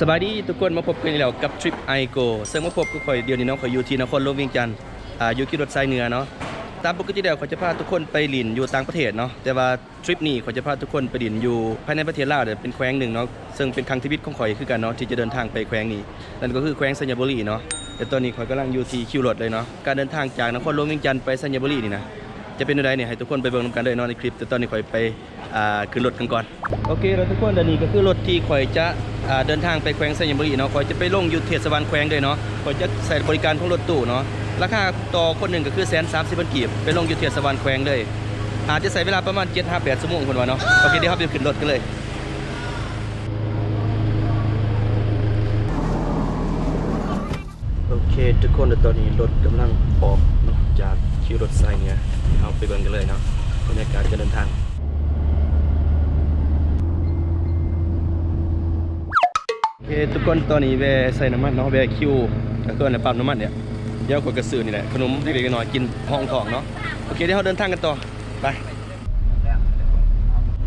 สบายดีทุกคนมาพบกันอีกแล้วกับทริปไอโกซึ่งมาพบกับข่อยเดียวนี้เนาะข่อยอยู่ที่นครหลวงเวียงจันทร์อ่าอยู่ที่รถไฟเหนือเนาะตามปกติแล้วข่อยจะพาทุกคนไปลินอยู่ต่างประเทศเนาะแต่ว่าทริปนี้ข่อยจะพาทุกคนไปลินอยู่ภายในประเทศลาวเดี๋ยวเป็นแควงหนึ่งเนาะซึ่งเป็นครั้งชีวิตของข่อยคือกันเนาะที่จะเดินทางไปแควงนี้นั่นก็คือแควงสัญญบุรีเนาะแต่ตอนนี้ข่อยกำลังอยู่ที่คิวรถเลยเนาะการเดินทางจากนครหลวงเวียงจันทร์ไปสัญญบุรีนี่นะ จะเป็นอะไรเนี่ยให้ทุกคนไปเบิ่งนำกันเลยเนาะในคลิปแต่ตอนนี้ข่อยไปอ่าขึ้นรถกันก่อนโอเคเราทุกคนเดี๋ยวนี้ก็คือรถที่ข่อยจะอ่าเดินทางไปแขวงสัญญบุรีเนาะคอยจะไปลงอยู่เทศบาลแขวงด้วยเนาะคอยจะใส่บริการของรถตู้เนาะราคาต่อคนหนึ่งก็คือแสนสามสิบกีบไปลงอยู่เทศบาลแขวงเลย อาจจะใส่เวลาประมาณ7 5 8ชั่วโมงคนว่าเนาะโอเคเดี๋ยวเราไปขึ้นรถกันเลยโอเคทุกคนตอนนี้รถกำลังออกเนาะจาก คิวรถไซเนี่ยเอาไปเบิ่งกันเลยเนาะบรรยากาศการเดินทางโอเคทุกคนตอนนี้แวะใส่น้ำมันเนาะแวะคิวก็คือในปั๊มน้ำมันเนี่ยเดี๋ยวกดกระสือนี่แหละขนมเล็กๆน้อยๆกินห้องทองเนาะโอเคเดี๋ยวเราเดินทางกันต่อไป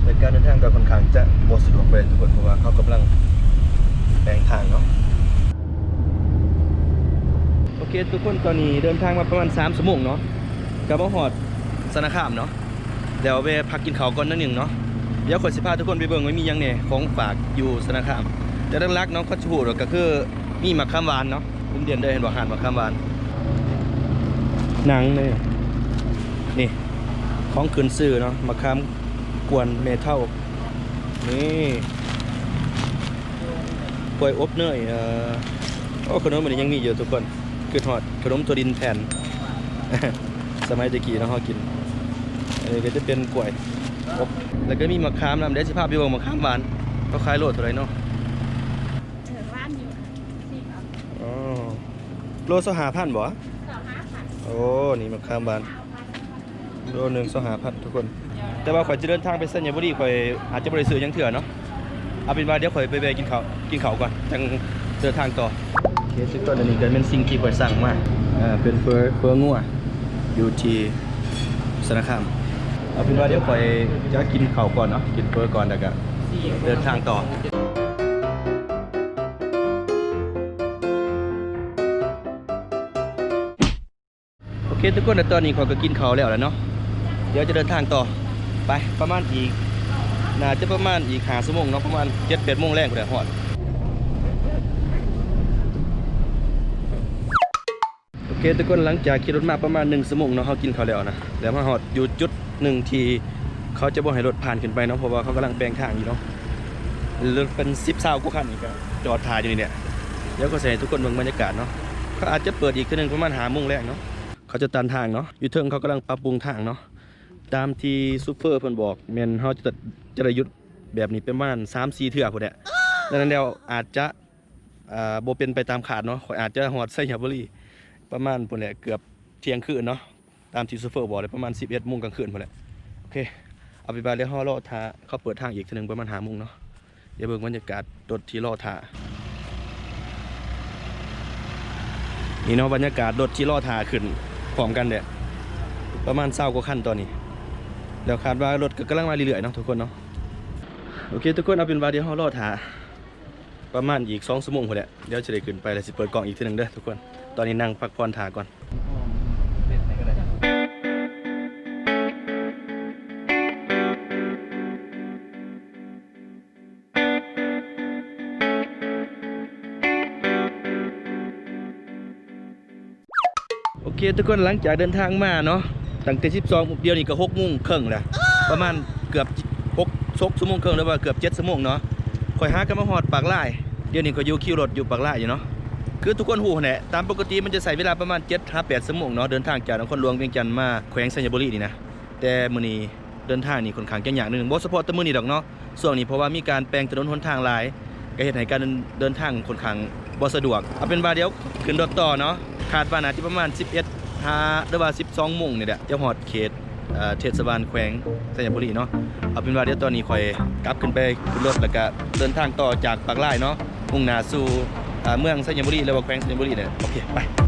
ในการเดินทางก็ค่อนข้างจะบ่สะดวกไปทุกคนเพราะว่าเขากำลังแปลงทางเนาะโอเคทุกคนตอนนี้เดินทางมาประมาณ3ชั่วโมงเนาะ กับมาฮอดสนาคามเนาะเดี๋ยวแวะพักกินข้าวก่อนนิดนึงเนาะเดี๋ยวขอสิพาทุกคนไปเบิ่งว่ามีหยังแหน่ของฝากอยู่สนาคามแต่ดังรักๆเนาะเขาจะพูดก็คือมีมะขามหวานเนาะผมเดียนได้เห็นบอกหานมะขามหวานหนังเลยนี่ของขืนซื้อเนาะมะขามกวนเมทัลนี่กล้วยอบเนยเอ่อโอ้ขนมมันยังมีอยู่ทุกคนคือทอดขนมตัวดินแผ่น สมัยตะกี้เนาะเขากินเออก็จะเป็นกล้วยอบแล้วก็มีมะขามนำเดี๋ยวสิภาพไปเบิ่งมะขามหวานเขาขายโลเท่าไหร่เนาะเออร้านอยู่สี่ครับอ๋อโลสหาพันบ่สองห้าพันโอ้นี่มะขามบานโลหนึ่งสหาพันทุกคน แต่ว่าข่อยจะเดินทางไปสัญญบุรีข่อยอาจจะบริสุทธิ์ยังเถื่อเนาะเอาเป็นว่าเดี๋ยวข่อยไปแวะกินข้าวกินข้าวก่อนจังเดินทางต่อโอเคทุกคนอันนี้ก็เป็นสิ่งที่ข่อยสั่งมาอ่าเป็นเฟอร์เฟอร์งัว อยู่ที่สนามคามเอาเป็นว่าเดี๋ยวข่อยจะกินข้าวก่อนเนาะกินเฟอร์ก่อนแล้วก็เดินทางต่อโอเคทุกคนแต่ตอนนี้ขอยก็กินข้าวแล้วแหล้วเนาะเดี๋ยวจะเดินทางต่อไปประมาณอีกน่าจะประมาณอีกหาชั่วโมงเนาะประมาณเจ็ดแปดโมงแรกกูได้ฮอดโอเคทุกคนหลังจากขี่รถมาประมาณ1ชั่วโมงเนาะเขากินข้าวแล้วนะแล้วมาฮอดอยู่จุดหนึ่งทีเขาจะบ่ให้รถผ่านขึ้นไปเนาะเพราะว่าเขากำลังแปลงทางอยู่เนาะรถเป็น10เศร้ากว่าคันนี่ก็จอดถ่ายอยู่นี่เนี่ยเดี๋ยวก็ใส่ทุกคนเบิ่งบรรยากาศเนาะเขาอาจจะเปิดอีกทีหนึงประมาณหาโมงแรกเนาะเขาจะตันทางเนาะอยู่เทิงเขากำลังปรับปรุงทางเนาะตามที่ซูเปอร์เพิ่นบอกแม่นเขาจะจะได้หยุดแบบนี้เประมาณ3-4เทื่อพุ่นแหละดังนั้นแล้วอาจจะอ่าบ่เป็นไปตามขาดเนาะอาจจะฮอดไสยบุรี ประมาณพุ่นแหละเกือบเที่ยงคืนเนาะตามที่ซูเฟอร์บอกเลยประมาณ11โมงกลางคืนพุ่นแหละโอเคเอาไปบาเดี๋ยห่อรอท่าเขาเปิดทางอีกทีหนึงประมาณ5โมงเนาะเดี๋ยวเบิ่งบรรยากาศรถที่รอท่านี่เนาะบรรยากาศรถที่รอท่าขึ้นพร้อมกันเด้ประมาณ20กว่าคันตอนนี้แล้วคาดว่ารถก็กำลังมาเรื่อยๆเนาะทุกคนเนาะโอเคทุกคนเอาเป็นว่าเดี๋ยวห่อรอท่าประมาณอีก2ชั่วโมงพุ่นแหละเดี๋ยวจะได้ขึ้นไปแล้วสิเปิดกล่องอีกทีหนึงเด้อทุกคน ตอนนี้นั่งพักผ่อนถาก่อนโอเคทุกคนหลังจากเดินทางมาเนาะตั้งแต่ 12มุมเดียวนี่ก็6โมงครึ่งแล้วประมาณเกือบ6 6ชั่วโมงครึ่งหรือว่าเกือบ7ชั่วโมงเนาะคอยหากันมาฮอดปากลายเดี๋ยวนี้ก็อยู่คิวรถอยู่ปากลายอยู่เนาะ คือทุกคนหูแหละตามปกติมันจะใส่เวลาประมาณ7 5 8ชั่วโมงเนาะเดินทางจากนครหลวงเวียงจันทร์มาแขวงสัญญบุรีนี่นะแต่มื้อนี้เดินทางนี่ค่อนข้างจะยากนิดนึงบ่เฉพาะแต่มื้อนี้ดอกเนาะช่วงนี้เพราะว่ามีการแปลงถนนหนทางหลายก็เฮ็ดให้การเดินเดินทางค่อนข้างบ่สะดวกเอาเป็นว่าเดี๋ยวขึ้นรถต่อเนาะคาดว่าน่าจะประมาณ 11 5หรือว่า 12โมงนี่แหละจะฮอดเขตเทศบาลแขวงสัญญบุรีเนาะเอาเป็นว่าเดี๋ยวตอนนี้ค่อยกลับขึ้นไปขึ้นรถแล้วก็เดินทางต่อจากปากลายเนาะมุ่งหน้าสู่ เมืองสัญญบุรีหรือว่าแขวงสัญญบุรีเนี่ยโอเคไป